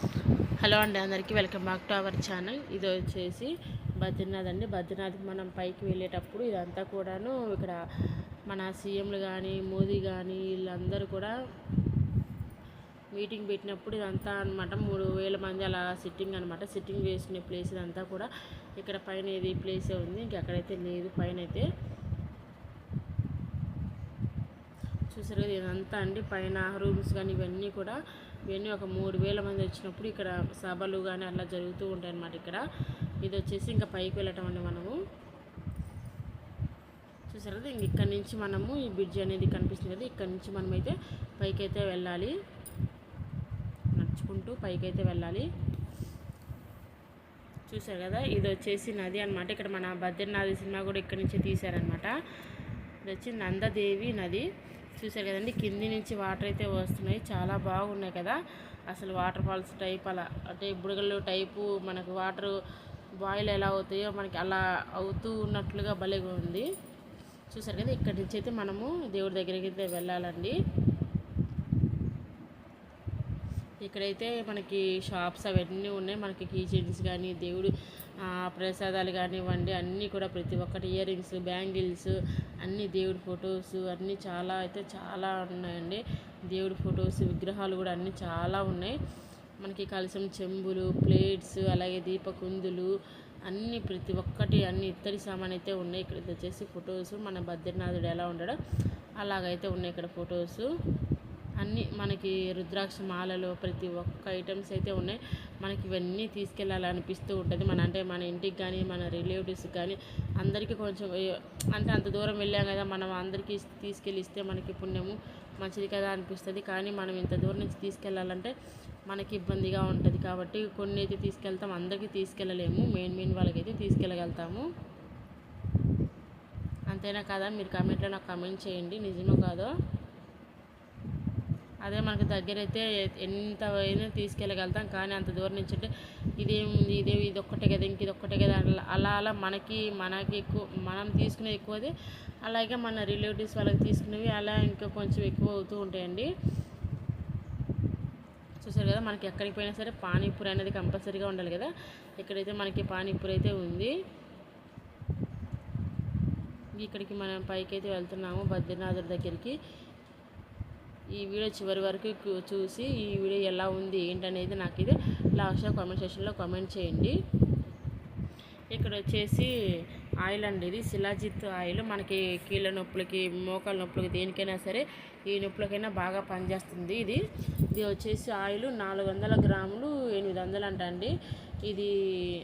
Hello అండి అందరికీ welcome back to our channel. ఇది వచ్చేసి బద్రీనాథ్ అండి. బద్రీనాథ్కి మనం పైకి వెళ్ళేటప్పుడు ఇదంతా కూడాను ఇక్కడ మన సీఎంలు కానీ మోదీ కానీ వీళ్ళందరూ కూడా మీటింగ్ పెట్టినప్పుడు ఇదంతా అనమాట మూడు వేల మంది అలా సిట్టింగ్ అనమాట సిట్టింగ్ వేసుకునే ప్లేస్ ఇదంతా కూడా ఇక్కడ పైన ఇది ప్లేసే ఉంది ఇంకెక్కడైతే లేదు పైన అయితే చూసారు కదా ఇదంతా అండి పైన రూమ్స్ కానీ ఇవన్నీ కూడా ఇవన్నీ ఒక మూడు వేల మంది వచ్చినప్పుడు ఇక్కడ సభలు కానీ అట్లా జరుగుతూ ఉంటాయి అన్నమాట ఇక్కడ. ఇది వచ్చేసి ఇంకా పైకి వెళ్ళటం అండి మనము. చూసారు కదా ఇంక ఇక్కడ నుంచి మనము ఈ బ్రిడ్జ్ అనేది కనిపిస్తుంది కదా ఇక్కడ నుంచి మనమైతే పైకి అయితే వెళ్ళాలి. నడుచుకుంటూ పైకి అయితే వెళ్ళాలి. చూసారు కదా ఇది వచ్చేసి నది అనమాట ఇక్కడ మన బద్రీనాథ్ సినిమా కూడా ఇక్కడ నుంచి తీశారనమాట ఇది వచ్చి నందదేవి నది. చూసారు కదండి కింది నుంచి వాటర్ అయితే వస్తున్నాయి. చాలా బాగున్నాయి కదా. అసలు వాటర్ ఫాల్స్ టైప్ అలా అంటే బుడగలు టైపు మనకు వాటర్ బాయిల్ ఎలా అవుతాయో మనకి అలా అవుతూ ఉన్నట్లుగా భలేగా ఉంది. చూసారు కదా ఇక్కడి నుంచి అయితే మనము దేవుడి దగ్గరికి అయితే వెళ్ళాలండి. ఇక్కడైతే మనకి షాప్స్ అవన్నీ ఉన్నాయి. మనకి కీచెన్స్ కానీ దేవుడు ప్రసాదాలు కానివ్వండి అన్నీ కూడా ప్రతి ఒక్కటి ఇయర్ రింగ్స్ బ్యాంగిల్స్ అన్ని దేవుడి ఫొటోస్ అన్నీ చాలా అయితే చాలా ఉన్నాయండి. దేవుడి ఫొటోస్ విగ్రహాలు కూడా అన్నీ చాలా ఉన్నాయి. మనకి కలసం చెంబులు ప్లేట్స్ అలాగే దీపకుందులు అన్ని ప్రతి ఒక్కటి అన్ని ఇత్తడి సామాన్ అయితే ఉన్నాయి. ఇక్కడ వచ్చేసి ఫొటోస్ మన బద్రీనాథుడు ఎలా ఉండడో అలాగైతే ఉన్నాయి ఇక్కడ ఫొటోస్. అన్నీ మనకి రుద్రాక్ష మాలలో ప్రతి ఒక్క ఐటమ్స్ అయితే ఉన్నాయి. మనకి ఇవన్నీ తీసుకెళ్ళాలనిపిస్తూ ఉంటుంది. మన అంటే మన ఇంటికి కానీ మన రిలేటివ్స్కి కానీ అందరికీ కొంచెం అంటే అంత దూరం వెళ్ళాం కదా మనం అందరికీ తీసుకెళ్ళి ఇస్తే మనకి పుణ్యము మంచిది కదా అనిపిస్తుంది. కానీ మనం ఇంత దూరం నుంచి తీసుకెళ్ళాలంటే మనకి ఇబ్బందిగా ఉంటుంది. కాబట్టి కొన్ని అయితే తీసుకెళ్తాం అందరికీ తీసుకెళ్ళలేము. మెయిన్ మెయిన్ వాళ్ళకైతే తీసుకెళ్ళగలుగుతాము. అంతేనా కదా? మీరు కామెంట్లో నాకు కామెంట్ చేయండి. నిజమో కాదో? అదే మనకు దగ్గర అయితే ఎంత అయినా తీసుకెళ్ళగలుగుతాం. కానీ అంత దూరం నుంచి అంటే ఇదేముంది ఇదే ఇది ఒక్కటే కదా ఇంక ఇది ఒక్కటే కదా అలా అలా అలా మనకి మనకి ఎక్కువ మనం తీసుకునేది ఎక్కువది. అలాగే మన రిలేటివ్స్ వాళ్ళకి తీసుకునేవి అలా ఇంకా కొంచెం ఎక్కువ అవుతూ ఉంటాయండి. చూసారు కదా మనకి ఎక్కడికి పోయినా సరే పానీపూరి అనేది కంపల్సరీగా ఉండాలి కదా. ఇక్కడైతే మనకి పానీపూరి అయితే ఉంది ఇక్కడికి మనం పైకి అయితే వెళ్తున్నాము బద్రీనాథుడి దగ్గరికి. ఈ వీడియో చివరి వరకు చూసి ఈ వీడియో ఎలా ఉంది ఏంటనేది నాకు ఇది లాస్ట్లో కామెంట్ సెక్షన్లో కామెంట్ చేయండి. ఇక్కడ వచ్చేసి ఆయిల్ అండి ఇది. శిలాజిత్ ఆయిల్. మనకి కీళ్ళ నొప్పులకి మోకాల నొప్పులకి దేనికైనా సరే ఈ నొప్పులకైనా బాగా పనిచేస్తుంది ఇది. ఇది వచ్చేసి ఆయిల్ నాలుగు వందల గ్రాములు ఎనిమిది వందలు అంట అండి ఇది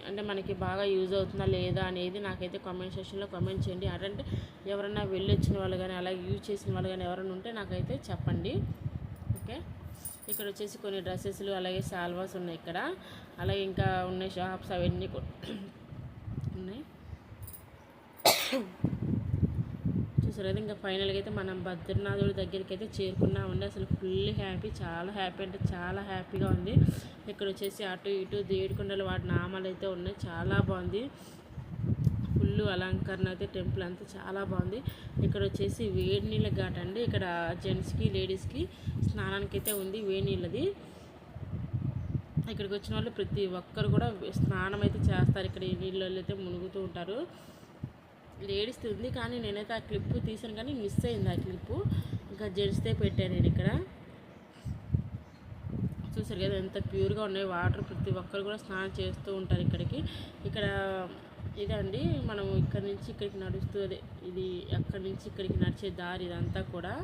అంటే మనకి బాగా యూజ్ అవుతుందా లేదా అనేది నాకైతే కామెంట్ సెక్షన్లో కామెంట్ చేయండి. అంటే ఎవరైనా వెళ్ళొచ్చిన వాళ్ళు కానీ అలాగే యూజ్ చేసిన వాళ్ళు కానీ ఎవరైనా ఉంటే నాకైతే చెప్పండి. ఓకే? ఇక్కడ వచ్చేసి కొన్ని డ్రెస్సెస్లు అలాగే సాల్వాస్ ఉన్నాయి ఇక్కడ. అలాగే ఇంకా ఉన్నాయి షాప్స్ అవన్నీ కూడా. చూసారు కదా ఇంకా ఫైనల్గా అయితే మనం బద్రీనాథుడి దగ్గరికి అయితే చేరుకున్నామండి. అసలు ఫుల్ హ్యాపీ చాలా హ్యాపీ అంటే చాలా హ్యాపీగా ఉంది. ఇక్కడ వచ్చేసి అటు ఇటు దేవుడికొండలు వాటి నామాలు అయితే ఉన్నాయి. చాలా బాగుంది. ఫుల్ అలంకరణ అయితే టెంపుల్ అంతా చాలా బాగుంది. ఇక్కడ వచ్చేసి వేడి నీళ్ళ ఘాట్ అండి. ఇక్కడ జెంట్స్కి లేడీస్కి స్నానానికి అయితే ఉంది వేడి నీళ్ళది. ఇక్కడికి వచ్చిన వాళ్ళు ప్రతి ఒక్కరు కూడా స్నానం అయితే చేస్తారు. ఇక్కడ ఈ నీళ్ళలో అయితే మునుగుతూ ఉంటారు. లేడీస్ ఉంది కానీ నేనైతే ఆ క్లిప్ తీసాను కానీ మిస్ అయింది ఆ క్లిప్. ఇంకా జెంట్స్దే పెట్టాను నేను ఇక్కడ. చూసారు కదా ఎంత ప్యూర్గా ఉన్నాయి వాటర్ ప్రతి ఒక్కరు కూడా స్నానం చేస్తూ ఉంటారు ఇక్కడికి. ఇక్కడ ఇదండి మనం ఇక్కడ నుంచి ఇక్కడికి నడుస్తూ అదే ఇది అక్కడి నుంచి ఇక్కడికి నడిచే దారి ఇదంతా కూడా.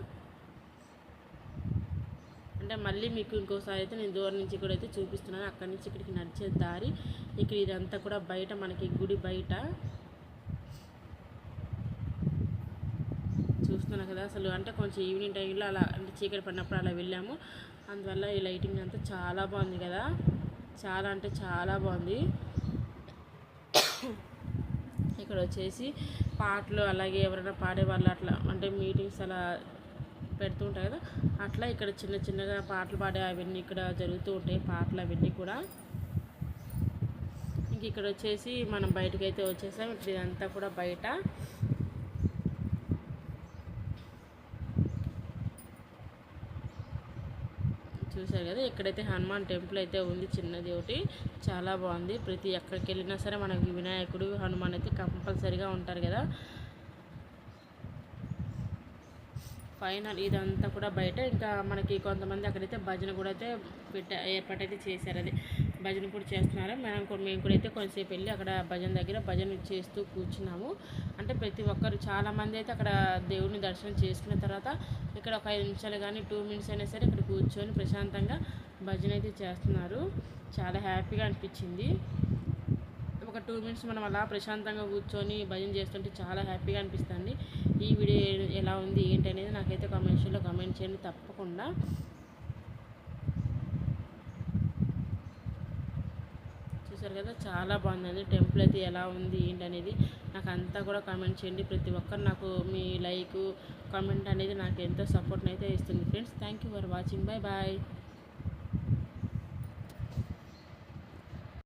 అంటే మళ్ళీ మీకు ఇంకోసారి అయితే నేను దూరం నుంచి కూడా అయితే చూపిస్తున్నాను. అక్కడి నుంచి ఇక్కడికి నడిచే దారి. ఇక్కడ ఇదంతా కూడా బయట మనకి గుడి బయట. చూస్తున్నా కదా. అసలు అంటే కొంచెం ఈవినింగ్ టైంలో అలా అంటే చీకటి పడినప్పుడు అలా వెళ్ళాము. అందువల్ల ఈ లైటింగ్ అంతా చాలా బాగుంది కదా. చాలా అంటే చాలా బాగుంది. ఇక్కడ వచ్చేసి పాటలు అలాగే ఎవరైనా పాడేవాళ్ళు అట్లా అంటే మీటింగ్స్ అలా పెడుతూ ఉంటాయి కదా. అట్లా ఇక్కడ చిన్న చిన్నగా పాటలు పాడే అవన్నీ ఇక్కడ జరుగుతూ ఉంటాయి. పాటలు అవన్నీ కూడా. ఇంక ఇక్కడ వచ్చేసి మనం బయటకైతే అయితే వచ్చేసాం. ఇప్పుడు ఇదంతా కూడా బయట. చూశారు కదా ఇక్కడైతే హనుమాన్ టెంపుల్ అయితే ఉంది చిన్నది ఒకటి చాలా బాగుంది. ప్రతి ఎక్కడికి వెళ్ళినా సరే మనకి వినాయకుడు హనుమాన్ అయితే కంపల్సరీగా ఉంటారు కదా. ఫైనల్ ఇదంతా కూడా బయట. ఇంకా మనకి కొంతమంది అక్కడైతే భజన కూడా అయితే పెట్ట ఏర్పాటైతే చేశారు అది. భజన కూడా చేస్తున్నారు. మనం కూడా మేము కూడా అయితే కొంతసేపు వెళ్ళి అక్కడ భజన దగ్గర భజన చేస్తూ కూర్చున్నాము. అంటే ప్రతి ఒక్కరు చాలామంది అయితే అక్కడ దేవుడిని దర్శనం చేసుకున్న తర్వాత ఇక్కడ ఒక ఐదు నిమిషాలు కానీ టూ మినిట్స్ అయినా సరే ఇక్కడ కూర్చొని ప్రశాంతంగా భజన అయితే చేస్తున్నారు. చాలా హ్యాపీగా అనిపించింది. ఒక టూ మినిట్స్ మనం అలా ప్రశాంతంగా కూర్చొని భజన చేస్తుంటే చాలా హ్యాపీగా అనిపిస్తుంది. ఈ వీడియో ఎలా ఉంది ఏంటి అనేది నాకైతే కామెంట్స్లో కామెంట్ చేయండి తప్పకుండా. చూసారు కదా చాలా బాగుందండి. టెంపుల్ అయితే ఎలా ఉంది ఏంటనేది నాకు అంతా కూడా కామెంట్ చేయండి. ప్రతి ఒక్కరు నాకు మీ లైక్ కామెంట్ అనేది నాకు ఎంతో సపోర్ట్ని అయితే ఇస్తుంది. Friends thank you for watching. Bye bye.